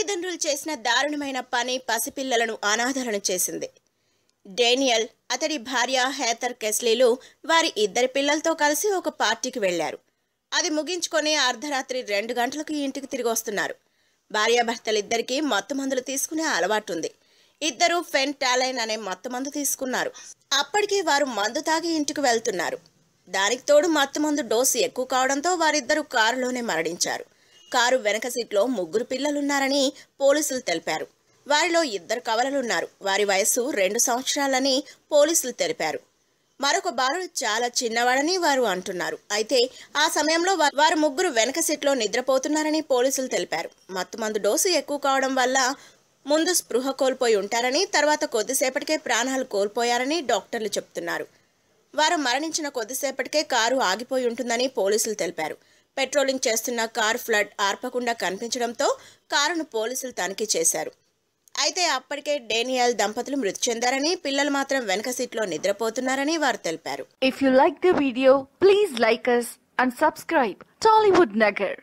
తల్లిదండ్రులు చేసిన దారుణమైన పని పసిపిల్లలను అనాథలను చేసింది. డేనియల్ అతడి భార్య హేతర్ కెస్లీలు వారి ఇద్దరి పిల్లలతో కలిసి ఒక పార్టీకి వెళ్ళారు అది ముగించుకొని అర్ధరాత్రి రెండు గంటలకు ఇంటికి తిరిగి వస్తున్నారు. భార్యాభర్తలిద్దరికీ మత్తు మందులు తీసుకునే అలవాటుంది. ఇద్దరు ఫెన్ టాలైన్ అనే మత్తు మందు తీసుకున్నారు. అప్పటికే వారు మందు తాగి ఇంటికి వెళ్తున్నారు. దానికి తోడు మత్తు మందు డోసు ఎక్కువ కావడంతో వారిద్దరూ కారులోనే మరణించారు. కారు వెనక సీట్లో ముగ్గురు పిల్లలున్నారని పోలీసులు తెలిపారు. వారిలో ఇద్దరు కవలలున్నారు. వారి వయస్సు రెండు సంవత్సరాలని పోలీసులు తెలిపారు. మరొక బాలుడు చాలా చిన్నవాడని వారు అంటున్నారు. అయితే ఆ సమయంలో వారు ముగ్గురు వెనక సీట్లో నిద్రపోతున్నారని పోలీసులు తెలిపారు. మత్తుమందు డోసు ఎక్కువ కావడం వల్ల ముందు స్పృహ కోల్పోయి ఉంటారని తర్వాత కొద్దిసేపటికే ప్రాణాలు కోల్పోయారని డాక్టర్లు చెప్తున్నారు. వారు మరణించిన కొద్దిసేపటికే కారు ఆగిపోయి ఉంటుందని పోలీసులు తెలిపారు. పెట్రోలింగ్ చేస్తున్న కారు ఫ్లడ్ ఆర్పకుండా కనిపించడంతో కారును పోలీసులు తనిఖీ చేశారు. అయితే అప్పటికే డేనియల్ దంపతులు మృతి చెందారని పిల్లలు మాత్రం వెనక సీట్లో నిద్రపోతున్నారని వారు తెలిపారు. If you like the video please like us and subscribe Tollywood Nagar